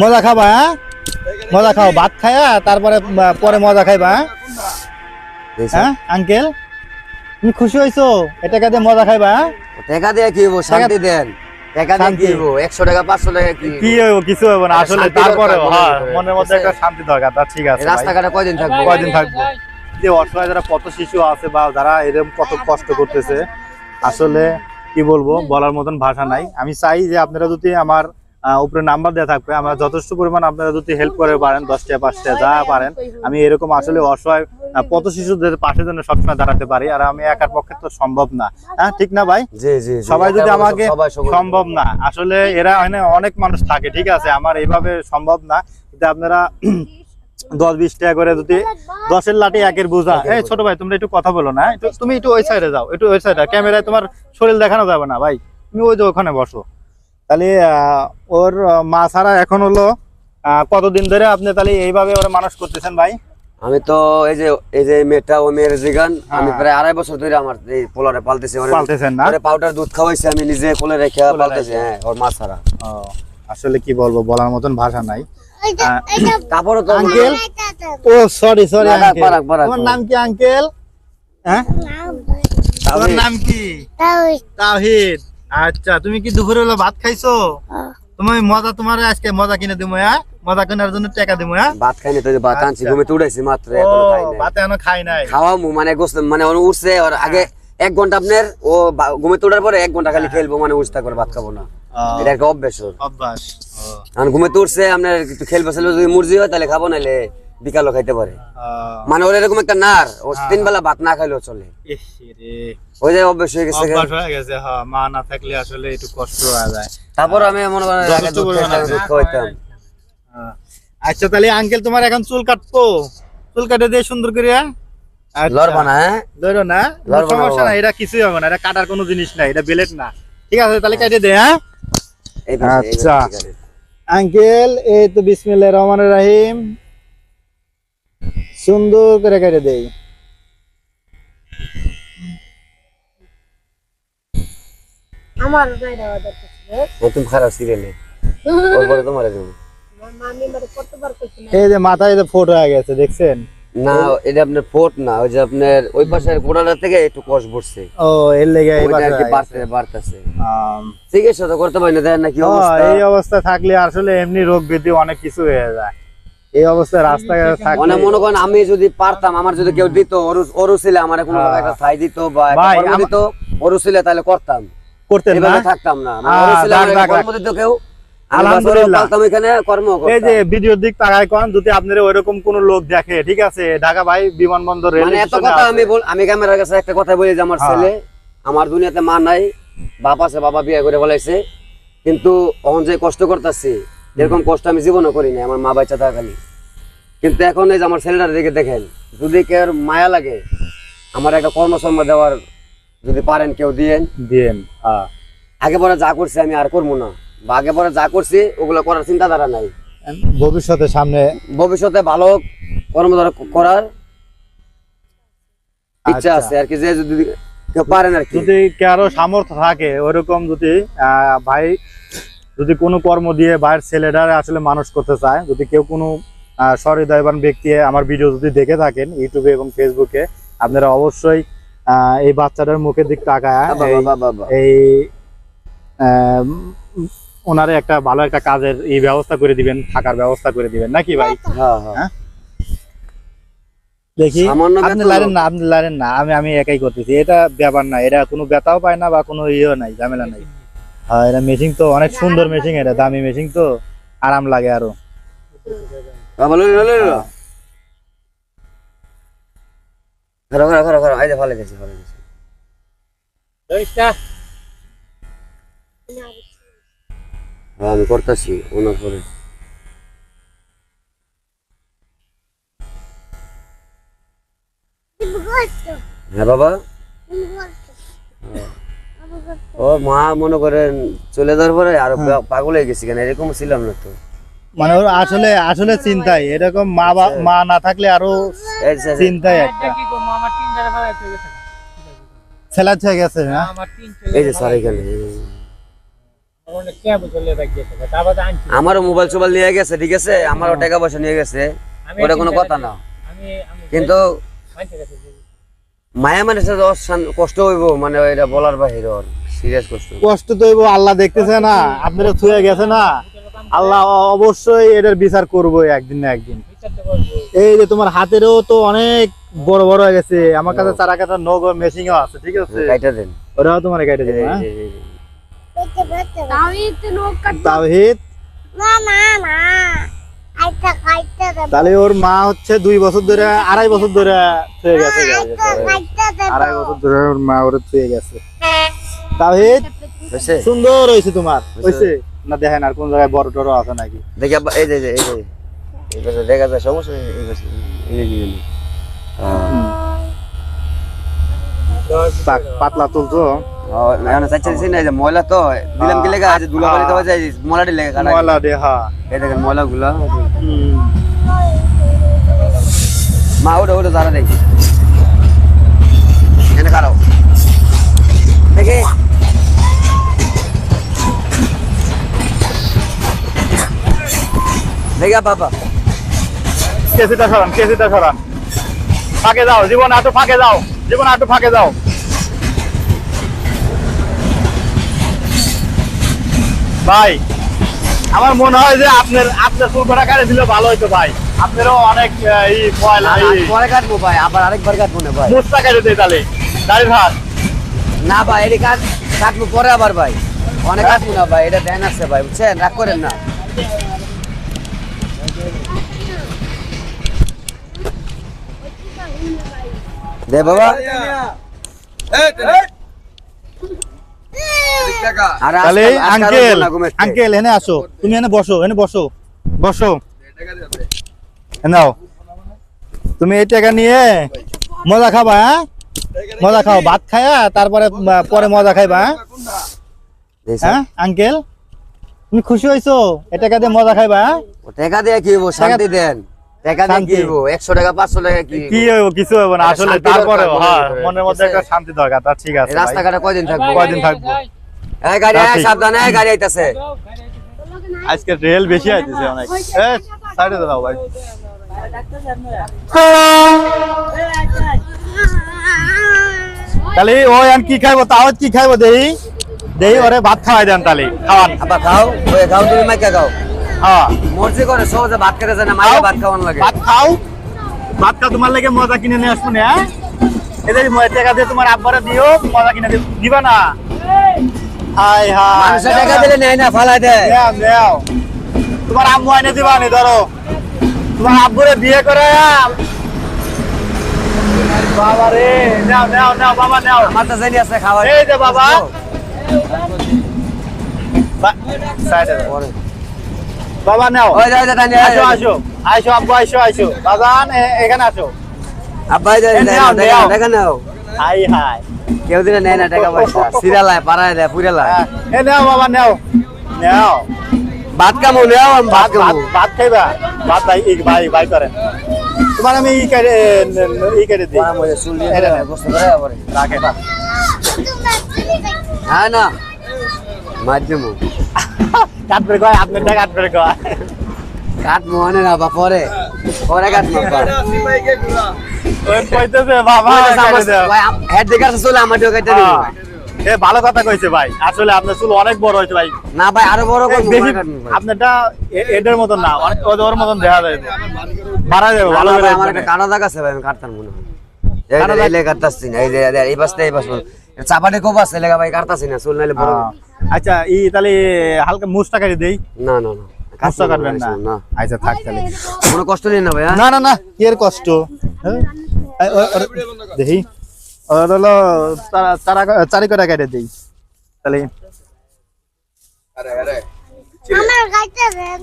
মজা খাবা হ্যাঁ? মজা খাও ভাত খায়া তারপরে পরে মজা খাইবা হ্যাঁ? হ্যাঁ আঙ্কেল তুমি খুশি হয়েছো এটা কাজে মজা খাইবা হ্যাঁ? টাকা দিয়ে কি হব শান্তি দেন। টাকা দিয়ে কি হব একশো টাকা পাঁচশো টাকা কি কি হইব? কিছু হইব না। আসলে তারপরে হ্যাঁ, মনের মধ্যে একটা শান্তি দরকার তা ঠিক আছে। রাস্তাঘাটে কয়দিন থাকব? কয়দিন থাকব? যে অসহায় যারা কত শিশু আছে বা যারা এরকম কত কষ্ট করতেছে আসলে কি বলব বলার মতন ভাষা নাই। আমি চাই যে আপনারা যদি আমার উপরে নাম্বার দেওয়া থাকবে। আমরা যথেষ্ট পরিমাণ আপনারা যদি হেল্প করে পারেন দশটা পাঁচটা যা পারেন আমি এরকম আসলে অসহায় পথ শিশুদের পাশে জন্য সবসময় দাঁড়াতে পারি আর আমি একার পক্ষে তো সম্ভব না। হ্যাঁ ঠিক না ভাই। সবাই যদি আমাকে সম্ভব না আসলে এরা অনেক মানুষ থাকে ঠিক আছে? আমার এইভাবে সম্ভব না। কিন্তু আপনারা দশ বিশ টাকা করে যদি দশের লাঠি একের বোঝা। এই ছোট ভাই তোমরা একটু কথা বলো না তুমি একটু ওই সাইডে যাও একটু ওই সাইডে ক্যামেরায় তোমার শরীর দেখানো যাবে না ভাই। তুমি ওই যে ওখানে বসো। তাহলে ওর মা ছাড়া এখন হলো কতদিন ধরে আপনি তাহলে এইভাবে ওরা মানুষ করতেছেন ভাই? আমি তো এই যে এই যে মেয়েটা ও মেয়ের জিগান আমি হ্যাঁ। প্রায় আড়াই বছর ধরে আমার এই পোলারে পালতেছি পালতেছেন না? ওরে পাউডার দুধ খাওয়াইছি আমি নিজে কোলে রেখে পালতেছি হ্যাঁ ওর মা ছাড়া। আসলে কি বলব বলার মতন ভাষা নাই। তারপরে তো আঙ্কেল? ও সরি সরি তোমার নাম কি আঙ্কেল? হ্যাঁ? তোমার নাম কি? তাহিদ আচ্ছা তুমি কি দুপুরে হলো ভাত খাইছো? তুমি মজা তোমার আজকে মজা কিনে দিবো হ্যাঁ? মজা কেনার জন্য টাকা দিবো হ্যাঁ? ভাত খাইনি তো ভাত আনছি আচ্ছা। ঘুমে উড়াইছি মাত্র এখনও খাই ভাত এখনও খাই নাই? খাওয়ামু মানে গোস্ত মানে উঠছে ওর আগে এক ঘণ্টা আপনার ও ঘুমে তোড়ার পরে এক ঘণ্টা খালি খেলব মানে উঠতে করে ভাত খাব না। এটা একটা অভ্যাস অভ্যাস আর ঘুমে তুলছে আপনার একটু খেলবে খেলবে যদি মুরজি হয় তাহলে খাব নাহলে বিকালও খাইতে পারে। মানে ওর এরকম একটা নার ও হ্যাঁ। তিন বেলা ভাত না খাইলেও চলে। ওই যে অভ্যাস হয়ে গেছে অভ্যাস হয়ে গেছে হ্যাঁ মা না থাকলে আসলে একটু কষ্ট হয়ে যায়। তারপর আমি মনে করেন দুধ দুধ খাওয়াইতাম। হ্যাঁ। আচ্ছা তাহলে আঙ্কেল তোমার এখন চুল কাটবো চুল কাটে দিয়ে সুন্দর করে আচ্ছা। লড়বা না হ্যাঁ? না? কোনো লড়বো সমস্যা না এটা কিছুই হবে না এটা কাটার কোনো জিনিস নাই এটা বেলেট না। ঠিক আছে তাহলে কেটে দে হ্যাঁ? পাশে, আচ্ছা। আঙ্কেল এই তো বিসমিল্লাহির রহমানির রহিম। সুন্দর করে কেটে দেই। আমার গায়ে দেওয়া দরকার ও তুমি খারাপ সিরিয়ালে ওর পরে দেবো। আমার মামি কতবার কইছিল এই যে মাথায় যে ফোট হয়ে গেছে দেখছেন? না এটা আপনার ফোট না ওই যে আপনার ওই পাশের থেকে একটু কষ পড়ছে। ও এর লেগে এই বাড়তে বাড়তেছে। চিকিৎসা তো করতে পারি না দেখেন না কি অবস্থা। এই অবস্থা থাকলে আসলে এমনি রোগ ব্যাধি অনেক কিছু হয়ে যায়। এই অবস্থায় রাস্তাঘাটে থাকলে মানে মনে করেন আমি যদি পারতাম আমার যদি কেউ দিত ছিলে আমার কোনো। একটা ছাই দিত বা দিত ওরু ছিলে তাহলে করতাম। করতেন না? থাকতাম না। মানে দিত কেউ এই যে ভিডিওর দিক তাকায় কোন যদি আপনার ওইরকম কোন লোক দেখে ঠিক আছে? ঢাকা ভাই বিমানবন্দর রেল মানে এত কথা আমি বল আমি ক্যামেরার কাছে একটা কথা বলি যে আমার হ্যাঁ। ছেলে আমার দুনিয়াতে মা নাই বাপ আছে বাবা বিয়ে করে বলাইছে কিন্তু এখন যে কষ্ট করতেছি এরকম কষ্ট আমি জীবনও করি না আমার মা বাচ্চা থাকালি কিন্তু এখন এই যে আমার ছেলেটার দিকে দেখেন যদি কেউ মায়া লাগে আমার একটা কর্মসম্ম দেওয়ার যদি পারেন কেউ দিয়েন। দিয়েন আগে পরে যা করছি আমি আর করব না। বা আগে পরে যা করছি ওগুলো করার চিন্তাধারা নাই। ভবিষ্যতে সামনে ভবিষ্যতে ভালো কর্মধারা করার ইচ্ছা আচ্ছা। আছে আর কি যে যদি কেউ পারেন আর কি। যদি কারও সামর্থ্য থাকে ওরকম যদি ভাই যদি কোনো কর্ম দিয়ে ভাইয়ের ছেলেটারে আসলে মানুষ করতে চায় যদি কেউ কোনো সহৃদয়বান ব্যক্তি আমার ভিডিও যদি দেখে থাকেন ইউটিউবে এবং ফেসবুকে আপনারা অবশ্যই আহ, এই বাচ্চাটার মুখের দিক তাকায় এই- ওনারে একটা ভালো একটা কাজের এই ব্যবস্থা করে দিবেন থাকার ব্যবস্থা করে দিবেন। নাকি ভাই? হ্যাঁ, হ্যাঁ। হ্যাঁ? দেখি আপনি লারেন না আপনি লারেন না আমি আমি একাই করতেছি। এটা ব্যাপার না এটা কোনো ব্যথাও পায় না বা কোনো ইয়েও নাই ঝামেলা নাই। হ্যাঁ এটা মেশিন তো অনেক সুন্দর মেশিন এটা দামি মেশিন তো আরাম লাগে আরও। লইলো, লইলো। ঘরো, ঘরো, ঘরো, ঘরো। যে ফালে গেছে, ফালে গেছে। হ্যাঁ, আমি করতেছি ওনার পরে হ্যাঁ বাবা ও মা মনে করেন চলে যাওয়ার পরে আরও হ্যাঁ। পাগল হয়ে গেছি কেন এরকম ছিলাম না তো মানে ওর আসলে আসলে চিন্তাই এরকম মা মা না থাকলে আরও চিন্তাই একটা। কি করব? আমার তিন জায়গা ভাড়া হয়ে গেছে। ছেলা হয়ে গেছে না এই যে স্যার এখানে আমারও মোবাইল সোবাইল নিয়ে গেছে ঠিক আছে? আমারও টাকা পয়সা নিয়ে গেছে। ওটা কোনো কথা না। কিন্তু মায়া মানুষের কষ্ট হইব মানে এটা বলার বাহির সিরিয়াস কষ্ট। কষ্ট তো হইবো, আল্লাহ দেখতেছে না। আপনারা ছুঁয়ে গেছে না। আল্লাহ অবশ্যই এটার বিচার করব একদিন না একদিন। এই যে তোমার হাতেরও তো অনেক বড় বড় হয়ে গেছে। আমার কাছে চারা কাটার নগ মেশিনও আছে ঠিক আছে? কাইটা দেন। ওরাও তোমার কেটে দেবে হ্যাঁ? তাওহিদ তাহলে ওর মা হচ্ছে দুই বছর ধরে আড়াই বছর ধরে গেছে। আড়াই বছর ধরে ওর মা ওরে গেছে। তাওহিদ? হয়েছে? সুন্দর হয়েছে তোমার হয়েছে? না দেখেন আর কোন জায়গায় বড় টড় আছে নাকি? দেখি আব্বা, এই যে এই যে, এই যে পাশে দেখা যায় সমস্যা এই পাশে, এই যে, পাতলা তুলছো? ময়লা তো দিলাম কি লেগা আছে ধুলা বালি দেওয়া যায় ময়লাটি এই দেখেন ময়লা গুলা মা ওটা ওটা দাঁড়া দেখি। এনে দেখে। দেখে বাবা। কেসিটা সরান কেসিটা সরান। ফাঁকে যাও জীবন আটু ফাঁকে যাও জীবন আটু ফাঁকে যাও। ভাই আমার মনে হয় যে আপনার আপনার চুলকটা কাটে দিলে ভালো হতো ভাই। আপনারও অনেক এই ময়লা পরে কাটবো ভাই আবার আরেকবার কাটবো না ভাই। মুস্তা কেটে দেয় তাহলে। দাড়ির হাত না ভাই এটি কাট কাটবো পরে আবার ভাই। অনেক কাটবো না ভাই এটা ব্যান আছে ভাই বুঝছেন? রাগ করেন না। দে বাবা। আর আঙ্কেল। আঙ্কেল এনে আসো। তুমি এনে বসো এনে বসো। বসো। নাও। তুমি এই টাকা নিয়ে মজা খাবা হ্যাঁ? মজা খাও। ভাত খায়া তারপরে পরে মজা খাইবা হ্যাঁ? এই হ্যাঁ আঙ্কেল তুমি খুশি হয়েছো এ টাকা দিয়ে মজা খাইবা হ্যাঁ? টাকা দিয়ে কি শান্তি দেন। টাকা দিয়ে কি শান্তি। টাকা পাঁচশো টাকা কি কি হইব কিছু হইব না। আসলে তারপরে হ্যাঁ মনের মনের মধ্যে একটা শান্তি দরকার তা ঠিক আছে। রাস্তাঘাটে কয়দিন থাকব? কয়দিন থাকব? এই গাড়ি তা আয়, সাবধানে গাড়ি আইতাছে। আজকে রেল বেশি আইতেছে অনেক। এ সাইডে দাও ভাই। তাহলে ও এখন কি খাইবো? তাও কি খাইবো? দেই। দেই ওরে ভাত খাওয়াই দেন তাহলে খাওয়ান। আবার খাও ওই খাও তুমি মাইকা খাও। হ্যাঁ। মর্জি করে সহজে ভাত খেতে যায় না ভাত খাওয়ানো লাগে। ভাত খাও। ভাত খাও তোমার লাগে মজা কিনে নিয়ে আসব না হ্যাঁ? এদের টাকা দিয়ে তোমার আব্বারে দিও মজা কিনে দিবা না? হাই হাই মানুষের টাকা দিলে নেয় না ফালাই দেয়। নেও নেও তোমার আম্মু আইনে দিবা নি ধরো। তোমার আব্বুরে বিয়ে করে বাবা রে নাও নাও নাও বাবা নাও। আমার তো আছে খাওয়ার। এই যে বাবা। সাইডে পরে। বাবা নাও। আসো আসো। আসো আব্বু আসো আসো। বাজান এখানে আসো। আব্বাই এই নাও, হাই হাই। কেউ দিলে নেয় না টাকা পয়সা। সিরালায় পাড়ায় দেয় পুরালায় হ্যাঁ, এ নাও বাবা নাও। নাও। ভাত কামো নেও আমি ভাত কামো ভাত খাইবা? ভাত ভাই ভাই ভাই করেন তোমার আমি ই কেটে ই কেটে দিই। এটা নাও। গোস্ত করে আবার। রাখে হ্যাঁ না। মাধ্যমু কাটবে কয় আপনার টাকা কাটবে কয় কাট মোহনে না বা পরে। পরে কাট বাবা কেটে কেটে দিব। হ্যাঁ। ভালো কথা কইছে ভাই। আসলে আপনার চুল অনেক বড় হয়েছে ভাই। না ভাই আরও বড় বেশি কাটবো। আপনারটা এ- এদের মতন না ওর মতন দেখা যায়। বাড়া যাবে ভালো করে আমার একটা কানা দাগ আছে ভাই আমি কাটতাম মনে হয়। এই কাটতাছি না এই এই যে এই পাশটা এই পাশ চাপাটি কোপ আছে লেগা ভাই কাটতাছি না চুল নাইলে বড়। আচ্ছা ই তাহলে হালকা মুসটা কাটি দেই? না না না মুসটা কাটবেন না? না। আচ্ছা থাক তাহলে। কোনো কষ্ট নেই না ভাই হ্যাঁ? না না না কি এর কষ্ট? হ্যাঁ? দেখি। ওর হলো তারা- তারা চারি করে কেটে দিই। তাহলে দেন।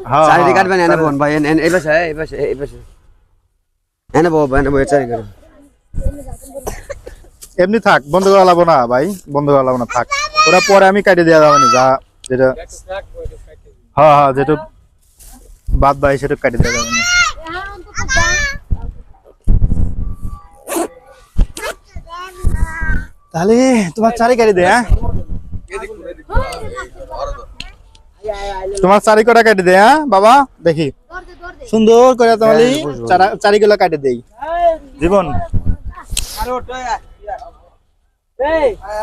হ্যাঁ, কাটবেন এনে বোন ভাই এনে এনে- এই পাশে এই পাশে এই পাশে। এনে বউ এনে বউ চারি করে এমনি থাক বন্ধ করা লাগবো না ভাই বন্ধ করা লাগবো না থাক। ওরা পরে আমি কাটে দেওয়া যাবে যা যেটা হ্যাঁ হ্যাঁ যেটা বাদ ভাই সেটা কাটে দেওয়া যাবে তাহলে তোমার চারি কাটি দে হ্যাঁ? তোমার চারিকোটা কেটে দে হ্যাঁ বাবা? দেখি। সুন্দর করে তোমার এই চারা- চারিগুলো কাটে দেই। জীবন।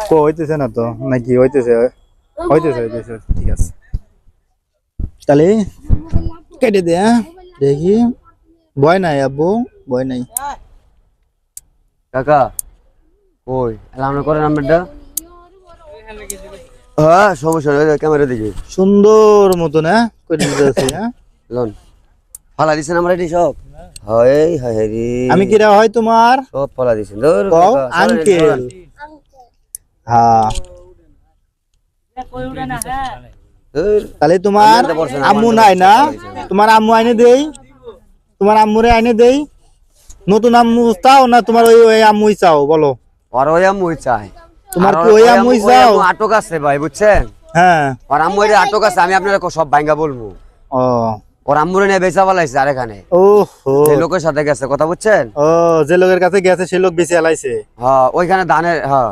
কো হইতেছে না তো। নাকি হইতেছে? হইতেছে হইতেছে। ঠিক আছে। তাহলে কেটে দে হ্যাঁ? দেখি। ভয় নাই আব্বু। ভয় নাই। কাকা ওই আমরা করেন আপনারটা হ্যাঁ সমস্যা নেই ক্যামেরা দিকে। সুন্দর মতন হ্যাঁ? করে দিতেছি হ্যাঁ? লোন। ফালা দিছেন আমরা এটি সব। হয় হয় রে। আমি কিরা হয় তোমার? সব ফালা দিছেন ধর কও কাকা, সরেন, আঙ্কেল হ্যাঁ। তাহলে তোমার আম্মু নাই না? তোমার আম্মু আইনে দেই। তোমার আম্মুরে আইনে দেই। নতুন আম্মু চাও না তোমার ওই ওই আম্মুই চাও বলো। ওর ওই আম্মুই চাই তোমার কি ওই আম্মুই আম্মু- চাও? আটক আছে ভাই বুঝছেন? হ্যাঁ। ওর আম্মু এর আটক আছে আমি আপনারা সব ভাঙ্গা বলব। ও। ওর আম্মুরে নিয়ে বেচা পালাইছে আর এখানে ও সেই লোকের সাথে গেছে কথা বুঝছেন? ও যে লোকের কাছে গেছে সে লোক বেশি এলাইছে হ্যাঁ ওইখানে ধানের হ্যাঁ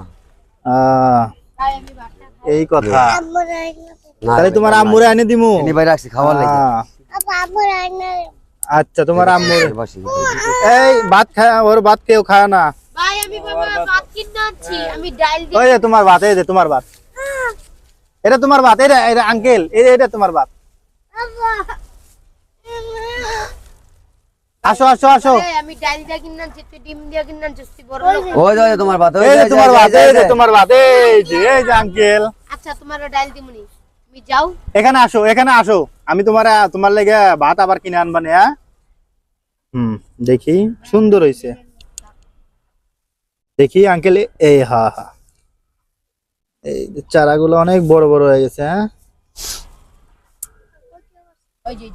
এই কথা। তাহলে তোমার আম্মুরে আইনে দিমু? এনে ভাই রাখছি খাওয়ার লাগে। আচ্ছা তোমার আম্মুর এই ভাত খায় ওর ভাত কেউ খায় না। ভাই আমি বাবা ভাত কিনে আনছি আমি ডাল ওই তোমার ভাত এই যে তোমার ভাত। এটা তোমার ভাত এটা এটা আঙ্কেল এটা তোমার ভাত। আসো আসো আসো। আমি ডাল দিয়ে কিনে আনছি তুই ডিম দিয়ে কিনে আনছিস বড় ওই যে ওই তোমার ভাত এই যে, যে তোমার এই ভাত এই এই যে, যে তোমার ভাত এই যে এই যে আঙ্কেল আচ্ছা তোমার ডাল দিমুনি। তুমি যাও। এখানে আসো এখানে আসো। আমি তোমার তোমার লেগে ভাত আবার কিনে আনবা না হ্যাঁ? হুম দেখি সুন্দর হইছে। দেখি আঙ্কেল এই হা হা। এই যে চারাগুলো অনেক বড় বড় হয়ে গেছে হ্যাঁ। ওই যে।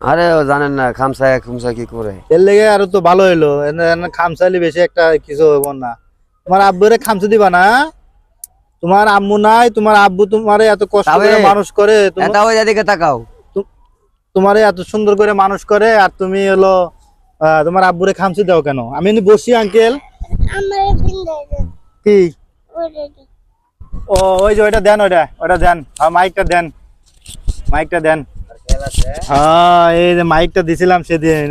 আরে জানেন না খামসা খুমসা কি করে? এর লেগে আরও তো ভালো হইল। খামচালি বেশি একটা কিছু হইব না। তোমার আব্বুরে খামচা দিবা না? তোমার আম্মু নাই তোমার আব্বু তোমারে এত কষ্ট করে মানুষ করে তাকাও। তোমারে এত সুন্দর করে মানুষ করে আর তুমি হলো তোমার আব্বুরে খামচি দাও কেন? আমি বসি আঙ্কেল। কি? ওরে ও ওই যে ওইটা দেন ওইটা। ওইটা দেন। মাইকটা দেন। মাইকটা দেন। হ্যাঁ এই যে মাইকটা দিছিলাম সেদিন